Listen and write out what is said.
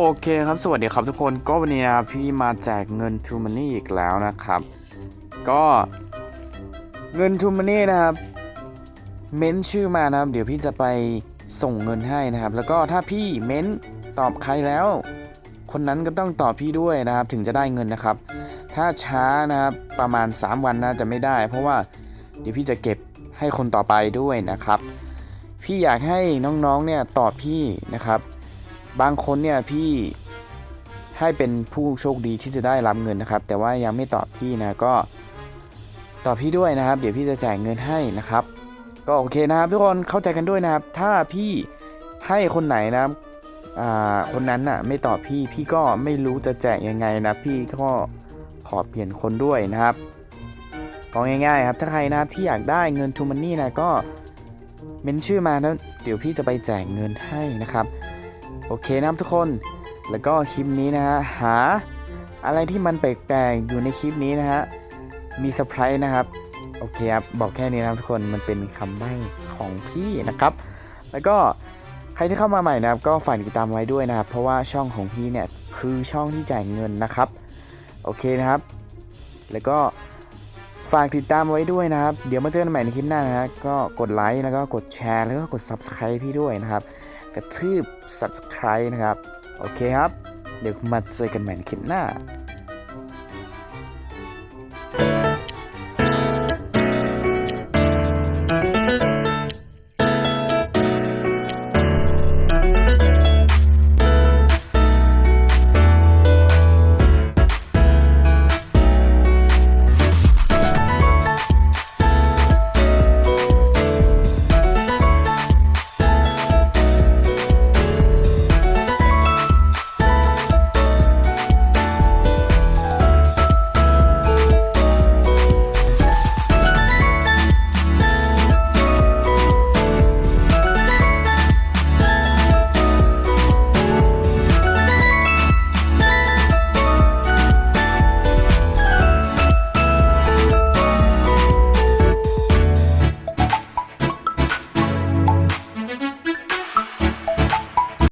โอเคครับ สวัสดีครับทุกคนก็วันนี้นะพี่มาแจกเงิน True Money อีกแล้วนะครับ ก็เงิน True Money นะครับ เม้นชื่อมานะครับ เดี๋ยวพี่จะไปส่งเงินให้นะครับ แล้วก็ถ้าพี่เม้นตอบใครแล้ว คนนั้นก็ต้องตอบพี่ด้วยนะครับ ถึงจะได้เงินนะครับ ถ้าช้านะครับประมาณ 3 วันน่าจะไม่ได้ เพราะว่าเดี๋ยวพี่จะเก็บให้คนต่อไปด้วยนะครับ พี่อยากให้น้องๆเนี่ยตอบพี่นะครับ บางคนเนี่ยพี่ให้เป็นผู้โชคดีที่จะได้รับเงินนะครับ แต่ว่ายังไม่ตอบพี่นะก็ตอบพี่ด้วยนะครับ เดี๋ยวพี่จะจ่ายเงินให้นะครับ ก็โอเคนะครับทุกคนเข้าใจกันด้วยนะครับ ถ้าพี่ให้คนไหนนะครับคนนั้นน่ะไม่ตอบพี่พี่ก็ไม่รู้จะแจกยังไงนะพี่ก็ขอเปลี่ยนคนด้วยนะครับก็ง่ายๆครับถ้าใครนะครับที่อยากได้เงินทูมันนี่นะก็เมนชื่อมาแล้วเดี๋ยวพี่จะไปแจกเงินให้นะครับ โอเคนะครับทุกคน แล้วก็คลิปนี้นะฮะ หาอะไรที่มันแปลกๆอยู่ในคลิปนี้นะฮะ มีเซอร์ไพรส์นะครับ โอเคครับ บอกแค่นี้นะครับทุกคน มันเป็นคำใบ้ของพี่นะครับ แล้วก็ใครที่เข้ามาใหม่นะครับ ก็ฝากติดตามไว้ด้วยนะครับ เพราะว่าช่องของพี่เนี่ยคือช่องที่จ่ายเงินนะครับ โอเคนะครับ แล้วก็ฝากติดตามไว้ด้วยนะครับ เดี๋ยวมาเจอกันใหม่ในคลิปหน้านะฮะ ก็กดไลค์แล้วก็กดแชร์แล้วก็กด Subscribe พี่ด้วยนะครับ ระทืบ subscribe นะครับ โอเคครับ เดี๋ยวมาเจอกันใหม่ในคลิปหน้า